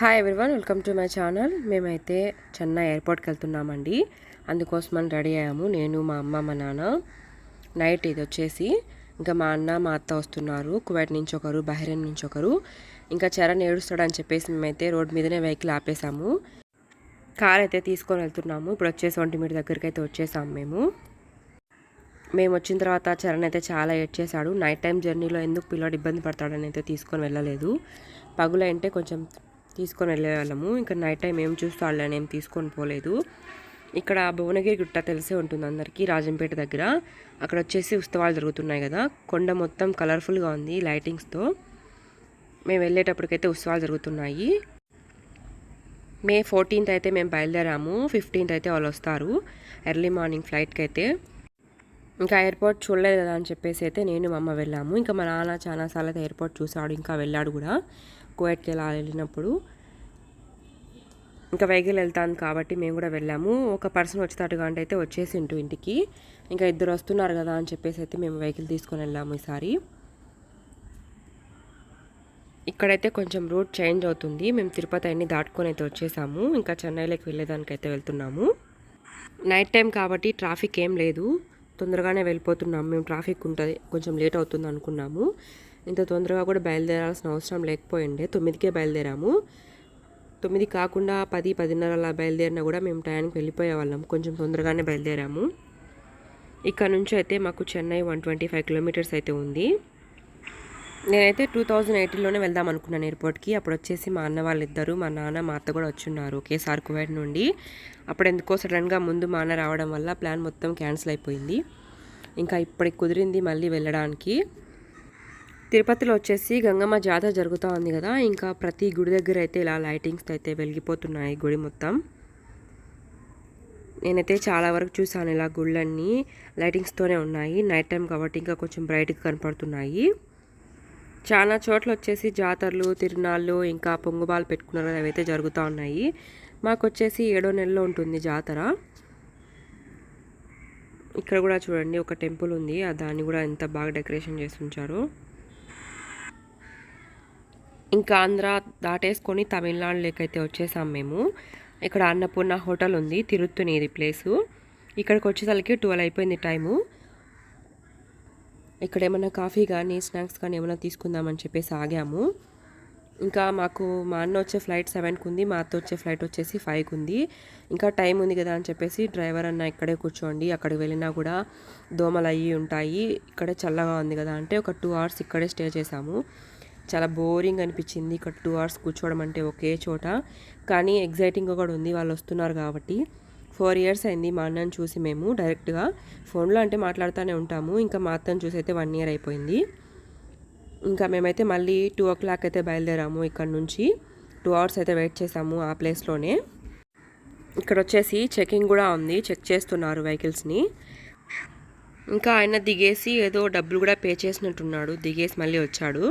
Hi everyone welcome to my channel మేమైతే చెన్నై ఎయిర్పోర్ట్కి వెళ్తున్నామండి. అందుకోసమని రెడీ అయ్యాము. నేను మా అమ్మ మా నాన్న. నైట్ ఇది వచ్చేసి ఇంకా మా అన్న మా అత్త వస్తున్నారు. కువైట్ నుంచి ఒకరు బహ్రెయిన్ నుంచి ఒకరు. ఇంకా చరణ్ ఏడుస్తాడని చెప్పేసి మేమైతే రోడ్ మీదనే వెహికల్ ఆపేసాము. కార్ అయితే తీసుకొని వెళ్తున్నాము. ఇప్పుడు వచ్చేసి వంటి మీరు దగ్గరికి అయితే వచ్చేసాము మేము. మేము వచ్చిన తర్వాత చరణ్ అయితే చాలా ఏడ్చేశాడు నైట్ టైం జర్నీలో ఎందుకు పిల్లాడు ఇబ్బంది పడతాడని అయితే తీసుకొని వెళ్ళలేదు. పగులంటే కొంచెం తీసుకొని వెళ్ళేవాళ్ళము. ఇంకా నైట్ టైం ఏం చూస్తాడులని ఏం తీసుకొని పోలేదు. ఇక్కడ భువనగిరి గుట్ట తెలిసే ఉంటుంది అందరికీ రాజంపేట దగ్గర. అక్కడ వచ్చేసి ఉత్సవాలు జరుగుతున్నాయి కదా. కొండ మొత్తం కలర్ఫుల్గా ఉంది లైటింగ్స్తో మేము వెళ్ళేటప్పటికైతే ఉత్సవాలు జరుగుతున్నాయి. మే ఫోర్టీన్త్ అయితే మేము బయలుదేరాము. ఫిఫ్టీన్త్ అయితే వాళ్ళు వస్తారు. ఎర్లీ మార్నింగ్ ఫ్లైట్కి అయితే ఇంకా ఎయిర్పోర్ట్ చూడలేదు కదా అని చెప్పేసి అయితే నేను మా అమ్మ వెళ్ళాము. ఇంకా మా నాన్న చాలాసార్లు అయితే ఎయిర్పోర్ట్ చూసాడు ఇంకా వెళ్ళాడు కూడా. కువైట్కి ఎలా వెళ్ళినప్పుడు ఇంకా వెహికల్ వెళ్తాను కాబట్టి మేము కూడా వెళ్ళాము. ఒక పర్సన్ వచ్చేటట్టుగా అంటే అయితే వచ్చేసింటు ఇంటికి. ఇంకా ఇద్దరు వస్తున్నారు కదా అని చెప్పేసి అయితే మేము వెహికల్ తీసుకొని వెళ్ళాము ఈసారి. ఇక్కడైతే కొంచెం రూట్ చేంజ్ అవుతుంది. మేము తిరుపతి అన్ని దాటుకొని అయితే వచ్చేసాము. ఇంకా చెన్నైలోకి వెళ్ళేదానికి అయితే వెళ్తున్నాము. నైట్ టైం కాబట్టి ట్రాఫిక్ ఏం లేదు. తొందరగానే వెళ్ళిపోతున్నాము. మేము ట్రాఫిక్ ఉంటుంది. కొంచెం లేట్ అవుతుంది అనుకున్నాము. ఇంత తొందరగా కూడా బయలుదేరాల్సిన అవసరం లేకపోయిండే. తొమ్మిదికే బయలుదేరాము. తొమ్మిది కాకుండా పది పదిన్నర అలా బయలుదేరినా కూడా మేము టయానికి వెళ్ళిపోయే వాళ్ళం. కొంచెం తొందరగానే బయలుదేరాము. ఇక్కడ నుంచి అయితే మాకు Chennai one twenty five kilometres అయితే ఉంది. నేనైతే టూ థౌజండ్ ఎయిటీన్లోనే వెళ్దాం అనుకున్నాను ఎయిర్పోర్ట్కి. అప్పుడు వచ్చేసి మా అన్న వాళ్ళిద్దరు మా నాన్న మా అత్త కూడా వచ్చున్నారు ఒకేసారి కువైట్ నుండి. అప్పుడు ఎందుకో సడన్గా ముందు మా అన్న రావడం వల్ల ప్లాన్ మొత్తం క్యాన్సిల్ అయిపోయింది. ఇంకా ఇప్పటికి కుదిరింది మళ్ళీ వెళ్ళడానికి. తిరుపతిలో వచ్చేసి గంగమ్మ జాతర జరుగుతూ ఉంది కదా. ఇంకా ప్రతి గుడి దగ్గర అయితే ఇలా లైటింగ్స్ అయితే వెలిగిపోతున్నాయి గుడి మొత్తం. నేనైతే చాలా వరకు చూసాను ఇలా గుళ్ళన్నీ. లైటింగ్స్తోనే ఉన్నాయి. నైట్ టైం కాబట్టి ఇంకా కొంచెం బ్రైట్గా కనపడుతున్నాయి. చాలా చోట్ల వచ్చేసి జాతరలు తిరునాళ్ళు ఇంకా పొంగుబాలు పెట్టుకున్నారు అవైతే జరుగుతూ ఉన్నాయి. మాకు వచ్చేసి ఏడో నెలలో ఉంటుంది జాతర. ఇక్కడ కూడా చూడండి ఒక టెంపుల్ ఉంది. దాన్ని కూడా ఎంత బాగా డెకరేషన్ చేసి ఉంచారు. ఇంకా ఆంధ్ర దాటేసుకొని తమిళనాడులోకి అయితే వచ్చేసాం మేము. ఇక్కడ అన్నపూర్ణ హోటల్ ఉంది తిరుత్తుని ఇది ప్లేసు. ఇక్కడికి వచ్చేసరికి ట్వెల్వ్ అయిపోయింది టైము. ఇక్కడ ఏమైనా కాఫీ కానీ స్నాక్స్ కానీ ఏమైనా తీసుకుందామని చెప్పేసి ఆగాము. ఇంకా మాకు మా అన్న వచ్చే ఫ్లైట్ సెవెన్కి ఉంది మా అత్త వచ్చే ఫ్లైట్ వచ్చేసి ఫైవ్కి ఉంది. ఇంకా టైం ఉంది కదా అని చెప్పేసి డ్రైవర్ అన్న ఇక్కడే కూర్చోండి అక్కడికి వెళ్ళినా కూడా దోమలు అయ్యి ఉంటాయి. ఇక్కడే చల్లగా ఉంది కదా అంటే ఒక టూ అవర్స్ ఇక్కడే స్టే చేసాము చాలా బోరింగ్ అనిపించింది. ఇక్కడ టూ అవర్స్ కూర్చోవడం అంటే ఒకే చోట. కానీ ఎగ్జైటింగ్గా కూడా ఉంది. వాళ్ళు వస్తున్నారు కాబట్టి. ఫోర్ ఇయర్స్ అయింది మా అన్నని చూసి మేము డైరెక్ట్గా ఫోన్లో అంటే మాట్లాడుతూనే ఉంటాము. ఇంకా మా అత్తని చూసి అయితే వన్ ఇయర్ అయిపోయింది. ఇంకా మేమైతే మళ్ళీ టూ ఓ క్లాక్ అయితే బయలుదేరాము ఇక్కడ నుంచి. టూ అవర్స్ అయితే వెయిట్ చేసాము ఆ ప్లేస్లోనే ఇక్కడ వచ్చేసి చెకింగ్ కూడా ఉంది. చెక్ చేస్తున్నారు వెహికల్స్ని ఇంకా ఆయన దిగేసి ఏదో డబ్బులు కూడా పే చేసినట్టున్నాడు. దిగేసి మళ్ళీ వచ్చాడు.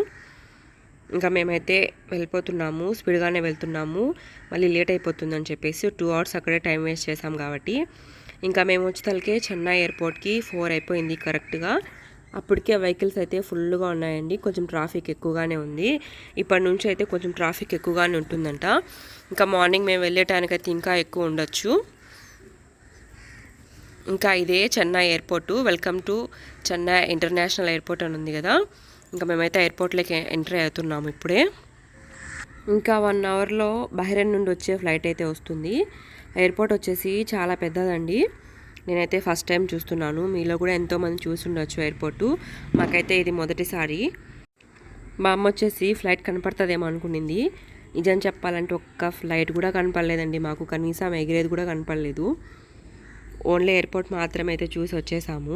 ఇంకా మేమైతే వెళ్ళిపోతున్నాము స్పీడ్గానే వెళ్తున్నాము. మళ్ళీ లేట్ అయిపోతుందని చెప్పేసి టూ అవర్స్ అక్కడే టైం వేస్ట్ చేసాం కాబట్టి. ఇంకా మేము వచ్చేతలకే చెన్నై ఎయిర్పోర్ట్కి ఫోర్ అయిపోయింది కరెక్ట్గా. అప్పటికే వెహికల్స్ అయితే ఫుల్గా ఉన్నాయండి. కొంచెం ట్రాఫిక్ ఎక్కువగానే ఉంది. ఇప్పటి నుంచి అయితే కొంచెం ట్రాఫిక్ ఎక్కువగానే ఉంటుందంట. ఇంకా మార్నింగ్ మేము వెళ్ళేటానికైతే ఇంకా ఎక్కువ ఉండొచ్చు. ఇంకా ఇదే Chennai airport. Welcome to Chennai international airport అని ఉంది కదా. ఇంకా మేమైతే ఎయిర్పోర్ట్లోకి ఎంట్రీ అవుతున్నాము ఇప్పుడే. ఇంకా వన్ అవర్లో బహ్రెయిన్ నుండి వచ్చే ఫ్లైట్ అయితే వస్తుంది. ఎయిర్పోర్ట్ వచ్చేసి చాలా పెద్దదండి. నేనైతే ఫస్ట్ టైం చూస్తున్నాను. మీలో కూడా ఎంతోమంది చూసుండొచ్చు ఎయిర్పోర్టు. మాకైతే ఇది మొదటిసారి మా అమ్మ వచ్చేసి ఫ్లైట్ కనపడుతుందేమో అనుకునింది. నిజం చెప్పాలంటే ఒక్క ఫ్లైట్ కూడా కనపడలేదండి మాకు. కనీసం ఎగిరేది కూడా కనపడలేదు. ఓన్లీ ఎయిర్పోర్ట్ మాత్రమే అయితే చూసి వచ్చేసాము.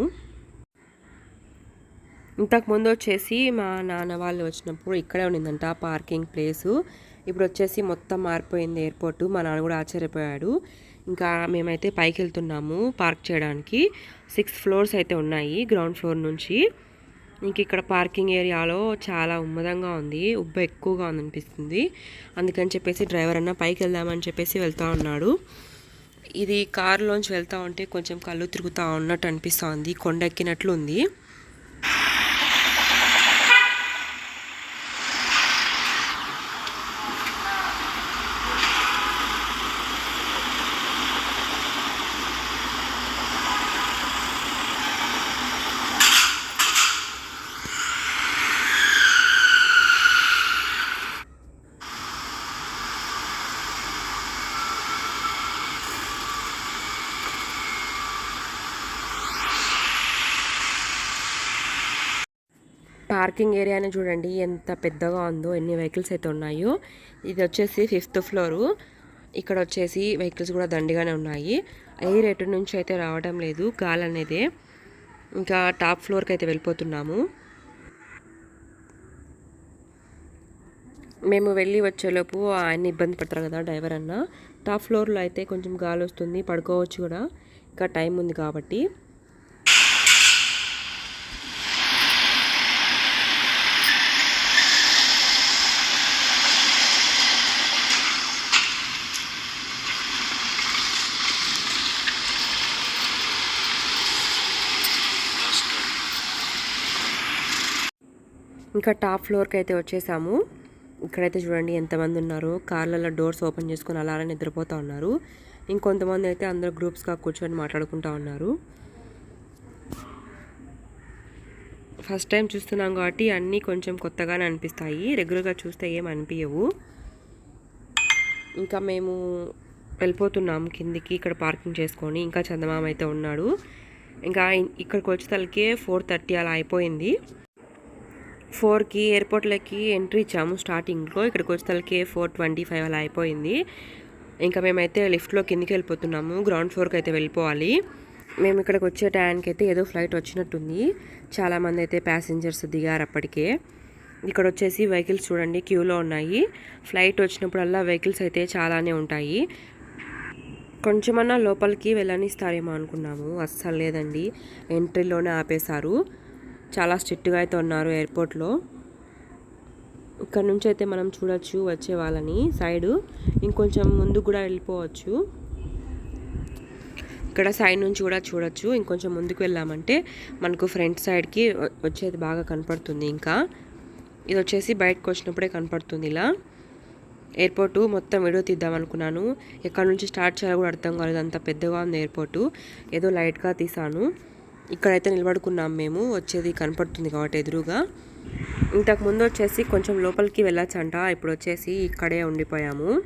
ఇంతకు ముందు వచ్చేసి మా నాన్న వాళ్ళు వచ్చినప్పుడు ఇక్కడే ఉండిందంట పార్కింగ్ ప్లేసు. ఇప్పుడు వచ్చేసి మొత్తం మారిపోయింది ఎయిర్పోర్ట్. మా నాన్న కూడా ఆశ్చర్యపోయాడు. ఇంకా మేమైతే పైకి వెళ్తున్నాము పార్క్ చేయడానికి. సిక్స్ ఫ్లోర్స్ అయితే ఉన్నాయి గ్రౌండ్ ఫ్లోర్ నుంచి. ఇంక ఇక్కడ పార్కింగ్ ఏరియాలో చాలా ఉమ్మదంగా ఉంది ఉబ్బ ఎక్కువగా ఉందనిపిస్తుంది. అందుకని చెప్పేసి డ్రైవర్ అన్న పైకి వెళ్దామని చెప్పేసి వెళ్తా ఉన్నాడు. ఇది కారులోంచి వెళ్తా ఉంటే కొంచెం కళ్ళు తిరుగుతూ ఉన్నట్టు అనిపిస్తోంది కొండ ఎక్కినట్లు ఉంది పార్కింగ్ ఏరియాని చూడండి. ఎంత పెద్దగా ఉందో ఎన్ని వెహికల్స్ అయితే ఉన్నాయో. ఇది వచ్చేసి ఫిఫ్త్ ఫ్లోరు. ఇక్కడ వచ్చేసి వెహికల్స్ కూడా దండిగానే ఉన్నాయి. ఎయిర్ ఎటు నుంచి అయితే రావడం లేదు. గాలి అనేది. ఇంకా టాప్ ఫ్లోర్కి అయితే వెళ్ళిపోతున్నాము. మేము వెళ్ళి వచ్చేలోపు ఆయన్ని ఇబ్బంది పడతారు కదా డ్రైవర్ అన్న. టాప్ ఫ్లోర్లో అయితే కొంచెం గాలి వస్తుంది. పడుకోవచ్చు కూడా. ఇంకా టైం ఉంది కాబట్టి. ఇంకా టాప్ ఫ్లోర్కి అయితే వచ్చేసాము. ఇక్కడైతే చూడండి ఎంతమంది ఉన్నారు. కార్లలో డోర్స్ ఓపెన్ చేసుకుని అలానే నిద్రపోతూ ఉన్నారు. ఇంకొంతమంది అయితే అందరూ గ్రూప్స్గా కూర్చొని మాట్లాడుకుంటూ ఉన్నారు. ఫస్ట్ టైం చూస్తున్నాం కాబట్టి అన్నీ కొంచెం కొత్తగానే అనిపిస్తాయి. రెగ్యులర్గా చూస్తే ఏం అనిపించవు ఇంకా మేము వెళ్ళిపోతున్నాం కిందికి ఇక్కడ పార్కింగ్ చేసుకొని. ఇంకా చందమామ అయితే ఉన్నాడు. ఇంకా ఇక్కడికి వచ్చేసరికి ఫోర్ థర్టీ అలా అయిపోయింది. ఫోర్కి ఎయిర్పోర్ట్లోకి ఎంట్రీ ఇచ్చాము స్టార్టింగ్లో. ఇక్కడికి వచ్చేసరికి ఫోర్ ట్వంటీ ఫైవ్ అలా అయిపోయింది. ఇంకా మేమైతే లిఫ్ట్లో కిందికి వెళ్ళిపోతున్నాము. గ్రౌండ్ ఫ్లోర్కి అయితే వెళ్ళిపోవాలి. మేము ఇక్కడికి వచ్చే టైంకి అయితే ఏదో ఫ్లైట్ వచ్చినట్టుంది. చాలామంది అయితే ప్యాసింజర్స్ దిగారు అప్పటికే. ఇక్కడ వచ్చేసి వెహికల్స్ చూడండి క్యూలో ఉన్నాయి. ఫ్లైట్ వచ్చినప్పుడల్లా వెహికల్స్ అయితే చాలానే ఉంటాయి. కొంచెమన్నా లోపలికి వెళ్ళనిస్తారేమో అనుకున్నాము. అస్సలు లేదండి. ఎంట్రీలోనే ఆపేశారు. చాలా స్ట్రిక్ట్గా అయితే ఉన్నారు ఎయిర్పోర్ట్లో. ఇక్కడ నుంచి అయితే మనం చూడొచ్చు వచ్చే వాళ్ళని సైడు. ఇంకొంచెం ముందు కూడా వెళ్ళిపోవచ్చు. ఇక్కడ సైడ్ నుంచి కూడా చూడొచ్చు. ఇంకొంచెం ముందుకు వెళ్ళామంటే మనకు ఫ్రంట్ సైడ్కి వచ్చేది బాగా కనపడుతుంది ఇంకా. ఇది వచ్చేసి బయటకు వచ్చినప్పుడే కనపడుతుంది ఇలా. ఎయిర్పోర్టు మొత్తం వీడియో తీద్దాం అనుకున్నాను. ఎక్కడ నుంచి స్టార్ట్ చేయాలో కూడా అర్థం కాలేదు. అంత పెద్దగా ఉంది ఎయిర్పోర్టు. ఏదో లైట్గా తీసాను ఇక్కడైతే నిలబడుకున్నాం మేము. వచ్చేది కనపడుతుంది కాబట్టి ఎదురుగా. ఇంతకు ముందు వచ్చేసి కొంచెం లోపలికి వెళ్ళొచ్చంట. ఇప్పుడు వచ్చేసి ఇక్కడే ఉండిపోయాము.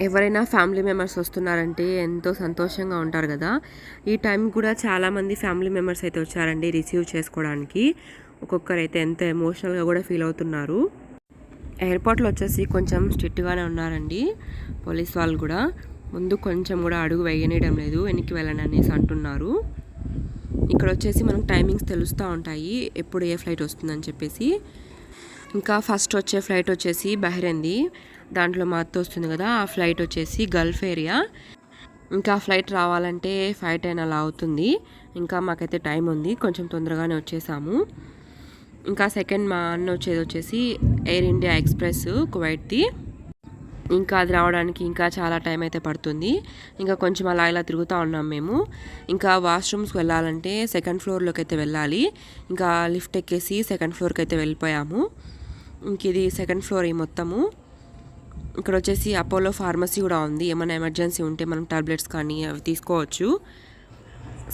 ఎవరైనా ఫ్యామిలీ మెంబర్స్ వస్తున్నారంటే ఎంతో సంతోషంగా ఉంటారు కదా. ఈ టైం కూడా చాలామంది ఫ్యామిలీ మెంబర్స్ అయితే వచ్చారండి రిసీవ్ చేసుకోవడానికి. ఒక్కొక్కరు అయితే ఎంత ఎమోషనల్గా కూడా ఫీల్ అవుతున్నారు. ఎయిర్పోర్ట్లో వచ్చేసి కొంచెం స్ట్రిక్ట్గానే ఉన్నారండి పోలీస్ వాళ్ళు కూడా. ముందు కొంచెం కూడా అడుగు వేయనీయడం లేదు. వెనక్కి వెళ్ళండి అనేసి అంటున్నారు. ఇక్కడ వచ్చేసి మనకు టైమింగ్స్ తెలుస్తూ ఉంటాయి. ఎప్పుడు ఏ ఫ్లైట్ వస్తుందని చెప్పేసి. ఇంకా ఫస్ట్ వచ్చే ఫ్లైట్ వచ్చేసి బహ్రెన్ది. దాంట్లో మా అత్త వస్తుంది కదా ఆ ఫ్లైట్ వచ్చేసి గల్ఫ్ ఏరియా. ఇంకా ఫ్లైట్ రావాలంటే ఫైవ్ టెన్ అలా అవుతుంది. ఇంకా మాకైతే టైం ఉంది కొంచెం తొందరగానే వచ్చేసాము. ఇంకా సెకండ్ మా అన్న వచ్చేది వచ్చేసి ఎయిర్ ఇండియా ఎక్స్ప్రెస్ కువైట్ది. ఇంకా అది రావడానికి ఇంకా చాలా టైం అయితే పడుతుంది. ఇంకా కొంచెం అలా ఇలా తిరుగుతూ ఉన్నాం మేము. ఇంకా వాష్రూమ్స్కి వెళ్ళాలంటే సెకండ్ ఫ్లోర్లోకి అయితే వెళ్ళాలి. ఇంకా లిఫ్ట్ ఎక్కేసి సెకండ్ ఫ్లోర్కి అయితే వెళ్ళిపోయాము. ఇంక ఇది సెకండ్ ఫ్లోర్ ఈ మొత్తము. ఇక్కడ వచ్చేసి అపోలో ఫార్మసీ కూడా ఉంది. ఏమైనా ఎమర్జెన్సీ ఉంటే మనం టాబ్లెట్స్ కానీ అవి తీసుకోవచ్చు.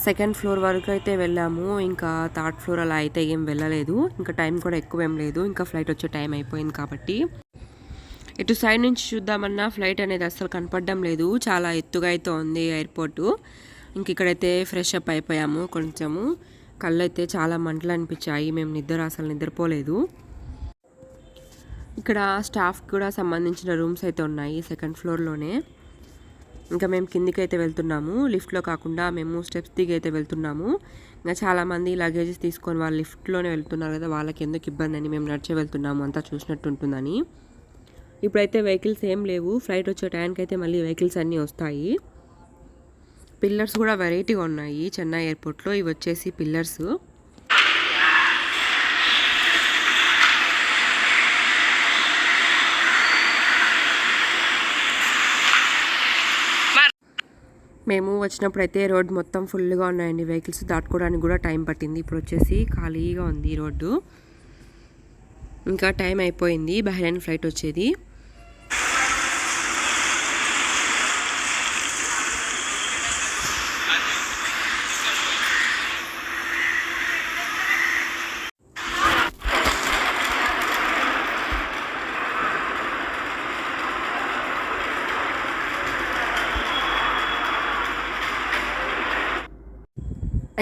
సెకండ్ ఫ్లోర్ వరకు అయితే వెళ్ళాము. ఇంకా థర్డ్ ఫ్లోర్ అలా అయితే ఏం వెళ్ళలేదు. ఇంకా టైం కూడా ఎక్కువ ఏం లేదు. ఇంకా ఫ్లైట్ వచ్చే టైం అయిపోయింది కాబట్టి. ఇటు సైడ్ నుంచి చూద్దామన్నా ఫ్లైట్ అనేది అస్సలు కనపడడం లేదు. చాలా ఎత్తుగా అయితే ఉంది ఎయిర్పోర్టు. ఇంక ఇక్కడైతే ఫ్రెష్ అప్ అయిపోయాము కొంచెము. కళ్ళు అయితే చాలా మంటలు అనిపించాయి. మేము నిద్ర అసలు నిద్రపోలేదు. ఇక్కడ స్టాఫ్ కూడా సంబంధించిన రూమ్స్ అయితే ఉన్నాయి సెకండ్ ఫ్లోర్లోనే ఇంకా మేము కిందికి అయితే వెళ్తున్నాము లిఫ్ట్లో కాకుండా మేము స్టెప్స్ దిగి అయితే వెళ్తున్నాము. ఇంకా చాలామంది లగేజెస్ తీసుకొని వాళ్ళు లిఫ్ట్లోనే వెళ్తున్నారు కదా వాళ్ళకి ఎందుకు ఇబ్బంది అని మేము నడిచే వెళ్తున్నాము. అంతా చూసినట్టు ఉంటుందని. ఇప్పుడైతే వెహికల్స్ ఏం లేవు. ఫ్లైట్ వచ్చే టైంకి అయితే మళ్ళీ వెహికల్స్ అన్నీ వస్తాయి. పిల్లర్స్ కూడా వెరైటీగా ఉన్నాయి. చెన్నై ఎయిర్పోర్ట్లో ఇవి వచ్చేసి పిల్లర్స్. మేము వచ్చినప్పుడు అయితే రోడ్ మొత్తం ఫుల్గా ఉన్నాయండి. వెహికల్స్ దాటుకోవడానికి కూడా టైం పట్టింది. ఇప్పుడు వచ్చేసి ఖాళీగా ఉంది ఈ రోడ్డు. ఇంకా టైం అయిపోయింది. బహ్రెయిన్ ఫ్లైట్ వచ్చేది.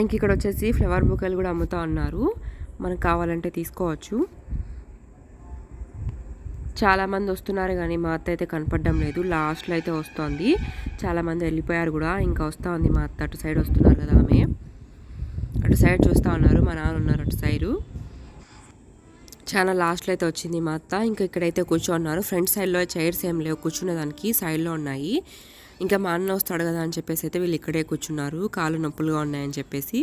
ఇంక ఇక్కడ వచ్చేసి ఫ్లవర్ బుకేలు కూడా అమ్ముతా ఉన్నారు. మనకు కావాలంటే తీసుకోవచ్చు. చాలామంది వస్తున్నారు కానీ మా అత్త అయితే కనపడడం లేదు. లాస్ట్లో అయితే వస్తోంది. చాలామంది వెళ్ళిపోయారు కూడా. ఇంకా వస్తూ ఉంది మా అత్త. అటు సైడ్ వస్తున్నారు కదా ఆమె. అటు సైడ్ చూస్తూ ఉన్నారు. మా నాన్న ఉన్నారు అటు సైడు. చాలా లాస్ట్లో అయితే వచ్చింది మా అత్త. ఇంకా ఇక్కడైతే కూర్చోన్నారు. ఫ్రంట్ సైడ్లో చైర్స్ ఏం లేవు. కూర్చునేదానికి సైడ్లో ఉన్నాయి. ఇంకా మా అన్న వస్తాడు కదా అని చెప్పేసి అయితే వీళ్ళు ఇక్కడే కూర్చున్నారు. కాళ్ళు నొప్పులుగా ఉన్నాయని చెప్పేసి.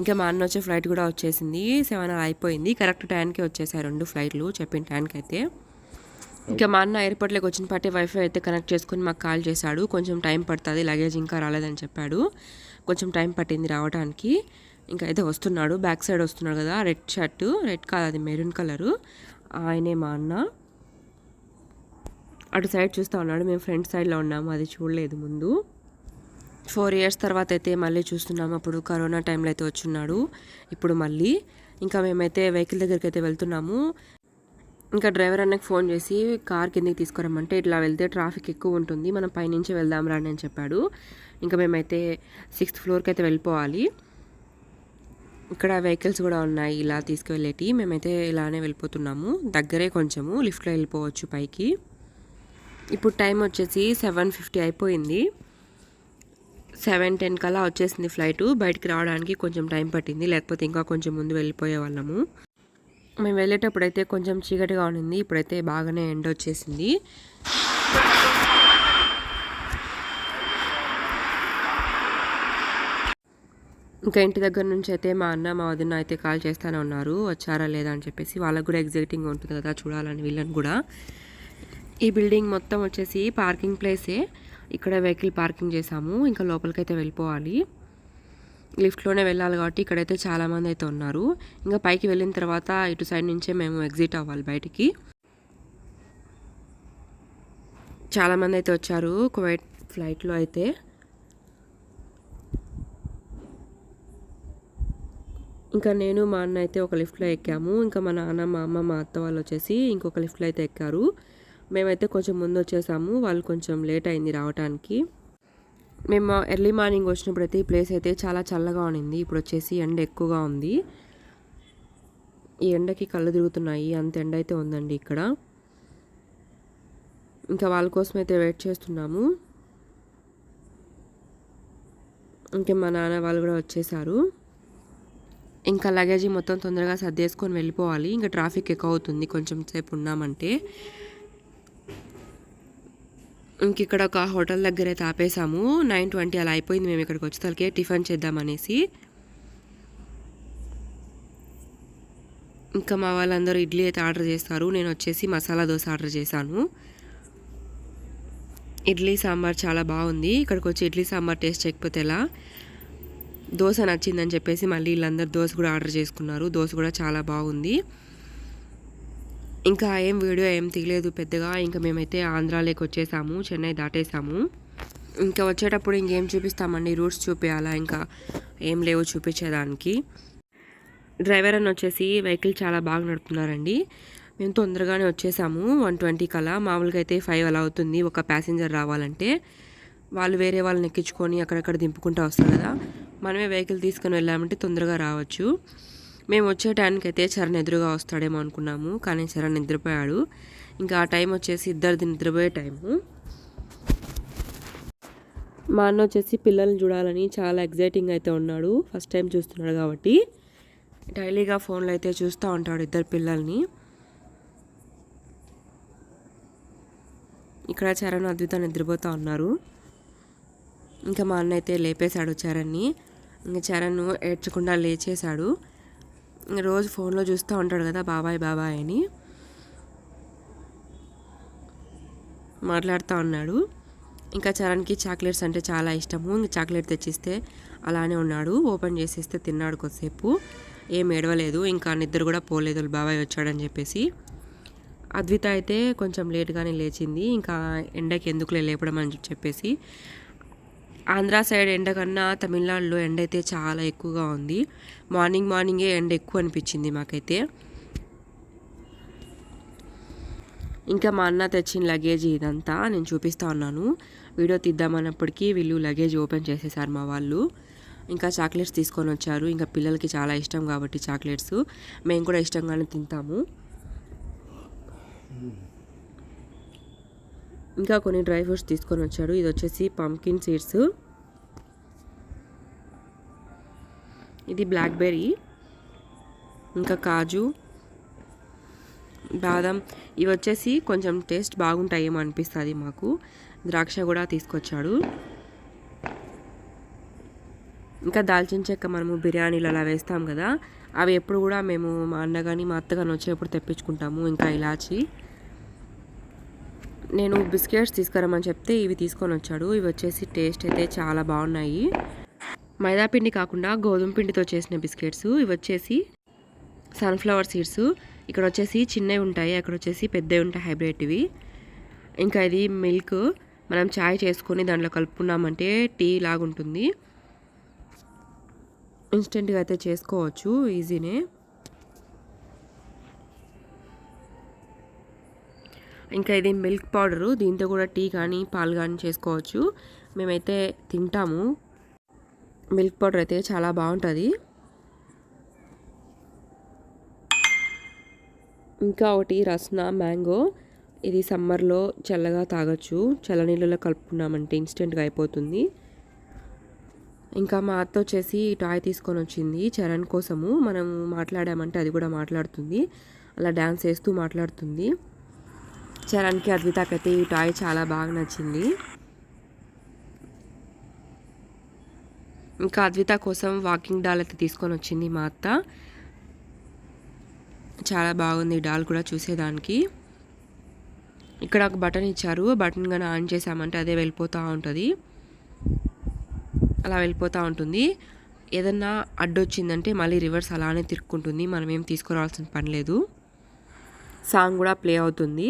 ఇంకా మా అన్న వచ్చే ఫ్లైట్ కూడా వచ్చేసింది. సెవెన్ అవర్ అయిపోయింది. కరెక్ట్ టైంకి వచ్చేసాయి రెండు ఫ్లైట్లు చెప్పిన టైంకి అయితే. ఇంకా మా అన్న ఎయిర్పోర్ట్లోకి వచ్చిన పాటే వైఫై అయితే కనెక్ట్ చేసుకుని మాకు కాల్ చేశాడు. కొంచెం టైం పడుతుంది. లగేజ్ ఇంకా రాలేదని చెప్పాడు. కొంచెం టైం పట్టింది రావడానికి ఇంకా అయితే వస్తున్నాడు. బ్యాక్ సైడ్ వస్తున్నాడు కదా. Red shirt. రెడ్ కాదు అది మెరూన్ కలరు. ఆయనే మా అన్న. అటు సైడ్ చూస్తూ ఉన్నాడు. మేము ఫ్రంట్ సైడ్లో ఉన్నాము అది చూడలేదు ముందు. ఫోర్ ఇయర్స్ తర్వాత అయితే మళ్ళీ చూస్తున్నాము అప్పుడు కరోనా టైంలో అయితే వచ్చున్నాడు. ఇప్పుడు మళ్ళీ. ఇంకా మేమైతే వెహికల్ దగ్గరికి అయితే వెళ్తున్నాము. ఇంకా డ్రైవర్ అన్నకి ఫోన్ చేసి కార్ కిందకి తీసుకురమ్మంటే ఇట్లా వెళ్తే ట్రాఫిక్ ఎక్కువ ఉంటుంది. మనం పైనుంచి వెళ్దాం రాని అని చెప్పాడు. ఇంకా మేమైతే సిక్స్త్ ఫ్లోర్కి అయితే వెళ్ళిపోవాలి. ఇక్కడ వెహికల్స్ కూడా ఉన్నాయి. ఇలా తీసుకువెళ్ళేటి. మేమైతే ఇలానే వెళ్ళిపోతున్నాము. దగ్గరే కొంచెము. లిఫ్ట్లో వెళ్ళిపోవచ్చు పైకి. ఇప్పుడు టైం వచ్చేసి సెవెన్ ఫిఫ్టీ అయిపోయింది. సెవెన్ టెన్ కల్లా వచ్చేసింది ఫ్లైట్. బయటికి రావడానికి కొంచెం టైం పట్టింది. లేకపోతే ఇంకా కొంచెం ముందు వెళ్ళిపోయే వాళ్ళము. మేము వెళ్ళేటప్పుడు అయితే కొంచెం చీకటిగా ఉండింది. ఇప్పుడైతే బాగానే ఎండ వచ్చేసింది. ఇంకా ఇంటి దగ్గర నుంచి అయితే మా అన్న మా వదిన అయితే కాల్ చేస్తూనే ఉన్నారు. వచ్చారా లేదా అని చెప్పేసి వాళ్ళకు కూడా ఎగ్జైటింగ్ ఉంటుంది కదా చూడాలని వీళ్ళని కూడా. ఈ బిల్డింగ్ మొత్తం వచ్చేసి పార్కింగ్ ప్లేసే. ఇక్కడ వెహికల్ పార్కింగ్ చేసాము ఇంకా లోపలికైతే వెళ్ళిపోవాలి. లిఫ్ట్లోనే వెళ్ళాలి కాబట్టి ఇక్కడైతే చాలామంది అయితే ఉన్నారు. ఇంకా పైకి వెళ్ళిన తర్వాత ఇటు సైడ్ నుంచే మేము ఎగ్జిట్ అవ్వాలి బయటికి. చాలామంది అయితే వచ్చారు కువైట్ ఫ్లైట్లో అయితే. ఇంకా నేను మా అన్న అయితే ఒక లిఫ్ట్లో ఎక్కాము. ఇంకా మా నాన్న మా అమ్మ మా అత్త వాళ్ళు వచ్చేసి ఇంకొక లిఫ్ట్లో అయితే ఎక్కారు. మేమైతే కొంచెం ముందు వచ్చేసాము వాళ్ళు కొంచెం లేట్ అయింది రావడానికి మేము ఎర్లీ మార్నింగ్ వచ్చినప్పుడు అయితే ఈ ప్లేస్ అయితే చాలా చల్లగా ఉన్నింది. ఇప్పుడు వచ్చేసి ఎండ ఎక్కువగా ఉంది. ఈ ఎండకి కళ్ళు తిరుగుతున్నాయి. అంత ఎండ అయితే ఉందండి ఇక్కడ. ఇంకా వాళ్ళ కోసం అయితే వెయిట్ చేస్తున్నాము. ఇంకా మా నాన్న వాళ్ళు కూడా వచ్చేసారు. ఇంకా లగేజీ మొత్తం తొందరగా సర్దేసుకొని వెళ్ళిపోవాలి. ఇంకా ట్రాఫిక్ ఎక్కువ అవుతుంది. కొంచెం సేపు ఉన్నామంటే. ఇంక ఇక్కడ ఒక హోటల్ దగ్గర అయితే ఆపేసాము నైన్ ట్వంటీ అలా అయిపోయింది. మేము ఇక్కడికి వచ్చేసరికి టిఫిన్ చేద్దామనేసి ఇంకా మా వాళ్ళందరూ ఇడ్లీ అయితే ఆర్డర్ చేస్తారు. నేను వచ్చేసి మసాలా దోశ ఆర్డర్ చేశాను. ఇడ్లీ సాంబార్ చాలా బాగుంది. ఇక్కడికి వచ్చి ఇడ్లీ సాంబార్ టేస్ట్ చేయకపోతే ఎలా? దోశ నచ్చిందని చెప్పేసి మళ్ళీ వీళ్ళందరూ దోశ కూడా ఆర్డర్ చేసుకున్నారు. దోశ కూడా చాలా బాగుంది. ఇంకా ఏం వీడియో ఏం తీయలేదు పెద్దగా. ఇంకా మేమైతే ఆంధ్రాలోకి వచ్చేసాము చెన్నై దాటేసాము. ఇంకా వచ్చేటప్పుడు ఇంకేం చూపిస్తామండి? రూట్స్ చూపించాలా ఇంకా? ఏం లేవు చూపించేదానికి. డ్రైవర్ అని వచ్చేసి వెహికల్ చాలా బాగా నడుపుతున్నారండి. మేము తొందరగానే వచ్చేసాము. వన్ ట్వంటీ కలా మామూలుగా అయితే ఫైవ్ అలా అవుతుంది. ఒక ప్యాసింజర్ రావాలంటే వాళ్ళు వేరే వాళ్ళని ఎక్కించుకొని అక్కడక్కడ దింపుకుంటూ వస్తారు కదా. మనమే వెహికల్ తీసుకొని వెళ్ళామంటే తొందరగా రావచ్చు. మేము వచ్చే టైంకి అయితే చరణ్ ఎదురుగా వస్తాడేమో అనుకున్నాము కానీ చరణ్ నిద్రపోయాడు. ఇంకా ఆ టైం వచ్చేసి ఇద్దరిది నిద్రపోయే టైము. మా అన్న వచ్చేసి పిల్లల్ని చూడాలని చాలా ఎగ్జైటింగ్ అయితే ఉన్నాడు. ఫస్ట్ టైం చూస్తున్నాడు కాబట్టి. డైలీగా ఫోన్లో అయితే చూస్తూ ఉంటాడు ఇద్దరు పిల్లల్ని. ఇక్కడ చరణ్ అద్విత నిద్రపోతూ ఉన్నారు. ఇంకా మా అన్న అయితే లేపేశాడు చరణ్ని. ఇంకా చరణ్ ఏడ్చకుండా లేచేశాడు. రోజు ఫోన్లో చూస్తూ ఉంటాడు కదా బాబాయ్ బాబాయ్ అని. మాట్లాడుతూ ఉన్నాడు. ఇంకా చరణ్కి చాక్లెట్స్ అంటే చాలా ఇష్టము. ఇంకా చాక్లెట్ తెచ్చిస్తే అలానే ఉన్నాడు. ఓపెన్ చేసేస్తే తిన్నాడు కొద్దిసేపు. ఏం ఏడవలేదు. ఇంకా నిద్ర కూడా పోలేదు. బాబాయ్ వచ్చాడని చెప్పేసి. అద్విత అయితే కొంచెం లేట్గానే లేచింది. ఇంకా ఎండకి ఎందుకులే లేపడం అని చెప్పేసి ఆంధ్ర సైడ్ ఎండ కన్నా తమిళనాడులో ఎండ అయితే చాలా ఎక్కువగా ఉంది. మార్నింగ్ మార్నింగే ఎండ ఎక్కువ అనిపించింది మాకైతే. ఇంకా మా అన్న తెచ్చిన లగేజ్ ఇదంతా నేను చూపిస్తా ఉన్నాను. వీడియో తీద్దామన్నప్పటికీ వీళ్ళు లగేజ్ ఓపెన్ చేసేసారు మా వాళ్ళు. ఇంకా చాక్లెట్స్ తీసుకొని వచ్చారు. ఇంకా పిల్లలకి చాలా ఇష్టం కాబట్టి చాక్లెట్స్. మేము కూడా ఇష్టంగానే తింటాము. ఇంకా కొన్ని డ్రై ఫ్రూట్స్ తీసుకొని వచ్చాడు. ఇది వచ్చేసి పంకిన్ సీడ్స్. ఇది బ్లాక్బెర్రీ. ఇంకా కాజు. బాదం. ఇవి వచ్చేసి కొంచెం టేస్ట్ బాగుంటాయేమో అనిపిస్తుంది మాకు. ద్రాక్ష కూడా తీసుకొచ్చాడు. ఇంకా దాల్చిన చెక్క మనము బిర్యానీలు అలా వేస్తాం కదా. అవి ఎప్పుడు కూడా మేము మా అన్న కానీ మా అత్త కానీ వచ్చేప్పుడు తెప్పించుకుంటాము. ఇంకా ఇలాచి. నేను బిస్కెట్స్ తీసుకురమ్మని చెప్తే ఇవి తీసుకొని వచ్చాడు. ఇవి వచ్చేసి టేస్ట్ అయితే చాలా బాగున్నాయి. మైదాపిండి కాకుండా గోధుమ పిండితో చేసిన బిస్కెట్స్. ఇవి వచ్చేసి సన్ఫ్లవర్ సీడ్స్. ఇక్కడ వచ్చేసి చిన్నవి ఉంటాయి. అక్కడ వచ్చేసి పెద్దవి ఉంటాయి హైబ్రిడ్ ఇవి. ఇంకా ఇది మిల్క్. మనం చాయ్ చేసుకొని దాంట్లో కలుపుకున్నామంటే టీ లాగా ఉంటుంది ఇన్స్టెంట్గా అయితే చేసుకోవచ్చు. ఈజీనే. ఇంకా ఇది మిల్క్ పౌడరు. దీంతో కూడా టీ కానీ పాలు కానీ చేసుకోవచ్చు. మేమైతే తింటాము. మిల్క్ పౌడర్ అయితే చాలా బాగుంటుంది. ఇంకా ఒకటి రస్నా మ్యాంగో. ఇది సమ్మర్లో చల్లగా తాగొచ్చు. చల్ల నీళ్ళలో కలుపుకున్నామంటే ఇన్స్టెంట్గా అయిపోతుంది. ఇంకా మా అత్త వచ్చేసి టాయ్ తీసుకొని వచ్చింది చరణ్ కోసము. మనం మాట్లాడామంటే అది కూడా మాట్లాడుతుంది. అలా డ్యాన్స్ వేస్తూ మాట్లాడుతుంది. చరణ్కి అద్వితాకైతే ఈ టాయ్ చాలా బాగా నచ్చింది. ఇంకా అద్విత కోసం వాకింగ్ డాల్ అయితే తీసుకొని వచ్చింది మా అత్త. చాలా బాగుంది డాల్ కూడా చూసేదానికి. ఇక్కడ ఒక బటన్ ఇచ్చారు. బటన్ కానీ ఆన్ చేసామంటే అదే వెళ్ళిపోతూ ఉంటుంది. అలా వెళ్ళిపోతూ ఉంటుంది. ఏదన్నా అడ్డొచ్చిందంటే మళ్ళీ రివర్స్ అలానే తిరుక్కుంటుంది. మనం ఏం తీసుకురావాల్సిన పని లేదు. సాంగ్ కూడా ప్లే అవుతుంది.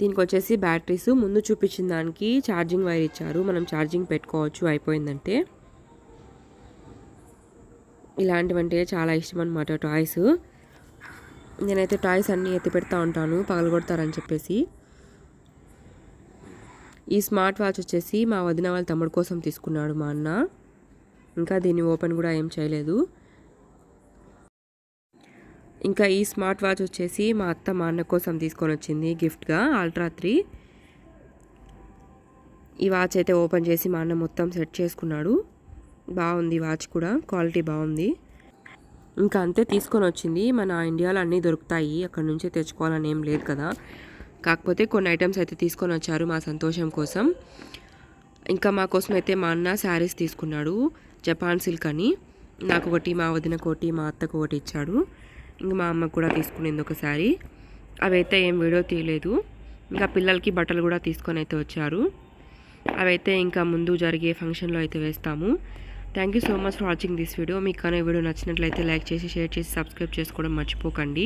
దీనికి వచ్చేసి బ్యాటరీస్ ముందు చూపించిన దానికి ఛార్జింగ్ వైర్ ఇచ్చారు. మనం ఛార్జింగ్ పెట్టుకోవచ్చు అయిపోయిందంటే. ఇలాంటివంటే చాలా ఇష్టం అనమాట టాయ్స్ నేనైతే టాయ్స్ అన్నీ ఎత్తి పెడతా ఉంటాను పగలగొడతారని చెప్పేసి. ఈ స్మార్ట్ వాచ్ వచ్చేసి మా వదిన వాళ్ళ తమ్ముడు కోసం తీసుకున్నాడు మా అన్న. ఇంకా దీన్ని ఓపెన్ కూడా ఏం చేయలేదు. ఇంకా ఈ స్మార్ట్ వాచ్ వచ్చేసి మా అత్త మా అన్న కోసం తీసుకొని వచ్చింది గిఫ్ట్గా అల్ట్రా త్రీ. ఈ వాచ్ అయితే ఓపెన్ చేసి మా అన్న మొత్తం సెట్ చేసుకున్నాడు. బాగుంది వాచ్ కూడా క్వాలిటీ బాగుంది. ఇంకా అంతే తీసుకొని వచ్చింది. మన ఇండియాలో అన్నీ దొరుకుతాయి. అక్కడ నుంచే తెచ్చుకోవాలని ఏం లేదు కదా. కాకపోతే కొన్ని ఐటమ్స్ అయితే తీసుకొని వచ్చారు మా సంతోషం కోసం. ఇంకా మా కోసం అయితే మా అన్న శారీస్ తీసుకున్నాడు. జపాన్ సిల్క్ అని. నాకు ఒకటి మా వదిన ఒకటి మా అత్తకు ఒకటి ఇచ్చాడు. ఇంకా మా అమ్మ కూడా తీసుకునేది ఒకసారి అవైతే ఏం వీడియో తీయలేదు. ఇంకా పిల్లలకి బట్టలు కూడా తీసుకొని అయితే వచ్చారు. అవైతే ఇంకా ముందు జరిగే ఫంక్షన్లో అయితే వేస్తాము. Thank you so much for watching this video మీకు కానీ వీడియో నచ్చినట్లయితే లైక్ చేసి షేర్ చేసి సబ్స్క్రైబ్ చేసుకోవడం మర్చిపోకండి.